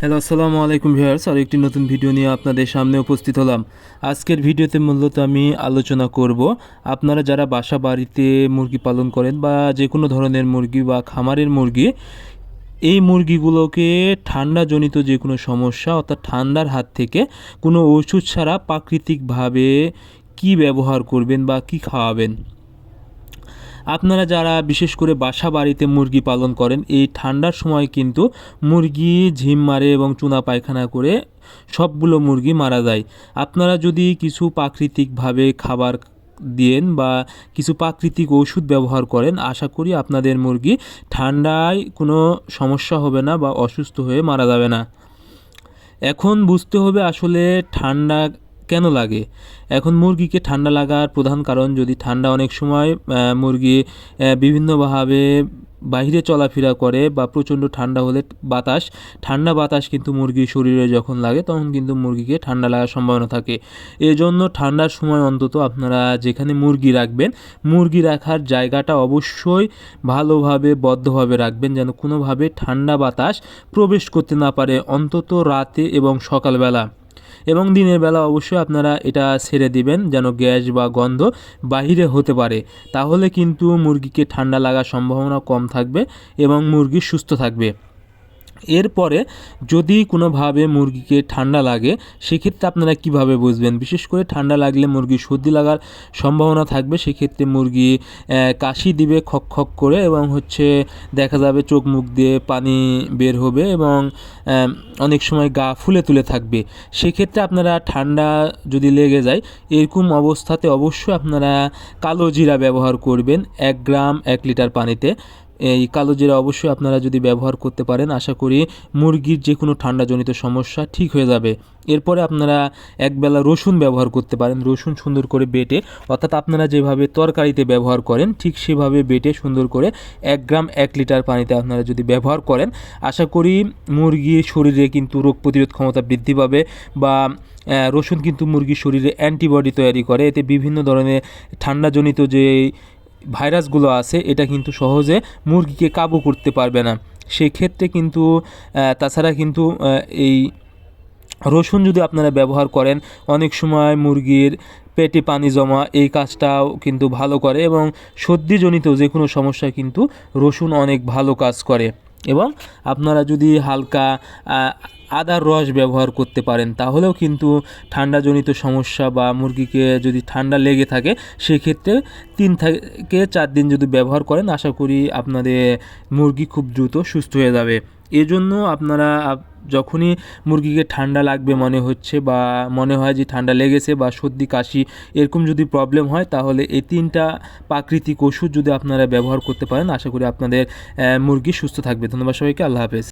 Hello আসসালামু আলাইকুম viewers আর একটি নতুন ভিডিও নিয়ে আপনাদের সামনে উপস্থিত হলাম। আজকের ভিডিওতে মূলত আমি আলোচনা করব আপনারা যারা বাসা বাড়িতে মুরগি পালন করেন বা যে কোনো ধরনের মুরগি বা খামারের মুরগি, এই মুরগিগুলোকে ঠান্ডাজনিত যে কোনো সমস্যা অর্থাৎ ঠান্ডার হাত থেকে কোনো ওষুধ ছাড়া প্রাকৃতিকভাবে কি ব্যবহার করবেন বা কি খাওয়াবেন? আপনারা যারা বিশেষ করে বাসা বাড়িতে মুরগি পালন করেন, এই ঠান্ডার সময় কিন্তু মুরগি, ঝিম মারে এবং চুনা পায়খানা করে সবগুলো মুরগি মারা যায়। আপনারা যদি কিছু প্রাকৃতিকভাবে খাবার দিয়েন বা কিছু প্রাকৃতিক ওষুধ ব্যবহার করেন, আশা করি আপনাদের মুরগি ঠান্ডায় কোনো সমস্যা হবে না বা অসুস্থ হয়ে মারা যাবে না। এখন বুঝতে হবে আসলে ঠান্ডা কেন লাগে? এখন মুরগিকে ঠান্ডা লাগার প্রধান কারণ, যদি ঠান্ডা অনেক সময় মুরগি বিভিন্নভাবে বাইরে চলাফেরা করে বা প্রচণ্ড ঠান্ডা হলে বাতাস, ঠান্ডা বাতাস কিন্তু মুরগির শরীরে যখন লাগে, তখন কিন্তু মুরগিকে ঠান্ডা লাগার সম্ভাবনা থাকে। এজন্য ঠান্ডার সময় অন্তত আপনারা যেখানে মুরগি রাখবেন, মুরগি রাখার জায়গাটা অবশ্যই ভালোভাবে, বদ্ধভাবে রাখবেন, যেন কোনোভাবে ঠান্ডা বাতাস প্রবেশ করতে না পারে অন্তত রাতে এবং সকালবেলা। এবং দিনের বেলা অবশ্যই আপনারা এটা ছেড়ে দিবেন যেন গ্যাস বা গন্ধ বাহিরে হতে পারে। তাহলে কিন্তু মুরগিকে ঠান্ডা লাগার সম্ভাবনা কম থাকবে এবং মুরগি সুস্থ থাকবে। এরপরে যদি কোনোভাবে মুরগিকে ঠান্ডা লাগে, সেক্ষেত্রে আপনারা কীভাবে বুঝবেন? বিশেষ করে ঠান্ডা লাগলে মুরগি সর্দি লাগার সম্ভাবনা থাকবে, সেক্ষেত্রে মুরগি কাশি দিবে খক খক করে এবং হচ্ছে দেখা যাবে চোখ মুখ দিয়ে পানি বের হবে এবং অনেক সময় গা ফুলে তুলে থাকবে। সেক্ষেত্রে আপনারা ঠান্ডা যদি লেগে যায়, এরকম অবস্থাতে অবশ্যই আপনারা কালো জিরা ব্যবহার করবেন, এক গ্রাম, এক লিটার পানিতে। এই কালো জিরা অবশ্যই আপনারা যদি ব্যবহার করতে পারেন, আশা করি মুরগির যে কোনো ঠান্ডাজনিত সমস্যা ঠিক হয়ে যাবে। এরপরে আপনারা একবেলা রসুন ব্যবহার করতে পারেন, রসুন সুন্দর করে বেটে। অর্থাৎ আপনারা যেভাবে তরকারিতে ব্যবহার করেন, ঠিক সেভাবে বেটে সুন্দর করে এক গ্রাম এক লিটার পানিতে আপনারা যদি ব্যবহার করেন, আশা করি মুরগির শরীরে কিন্তু রোগ প্রতিরোধ ক্ষমতা বৃদ্ধি পাবে বা রসুন কিন্তু মুরগির শরীরে অ্যান্টিবডি তৈরি করে। এতে বিভিন্ন ধরনের ঠান্ডাজনিত যে ভাইরাসগুলো আছে, এটা কিন্তু সহজে মুরগিকে কাবু করতে পারবে না। সেক্ষেত্রে কিন্তু তাছাড়া কিন্তু এই রসুন যদি আপনারা ব্যবহার করেন, অনেক সময় মুরগির পেটে পানি জমা এই কাজটাও কিন্তু ভালো করে এবং সর্দিজনিত যে কোনো সমস্যা কিন্তু রসুন অনেক ভালো কাজ করে। এবং আপনারা যদি হালকা আদার রস ব্যবহার করতে পারেন, তাহলেও কিন্তু ঠান্ডাজনিত সমস্যা বা মুরগিকে যদি ঠান্ডা লেগে থাকে, সেক্ষেত্রে তিন থেকে চার দিন যদি ব্যবহার করেন, আশা করি আপনাদের মুরগি খুব দ্রুত সুস্থ হয়ে যাবে। এজন্য আপনারা যখনই মুরগিকে ঠান্ডা লাগবে মনে হচ্ছে বা মনে হয় যে ঠান্ডা লেগেছে বা সর্দি, কাশি এরকম যদি প্রবলেম হয়, তাহলে এই তিনটা প্রাকৃতিক ওষুধ যদি আপনারা ব্যবহার করতে পারেন, আশা করি আপনাদের মুরগি সুস্থ থাকবে। ধন্যবাদ সবাইকে, আল্লাহ হাফেজ।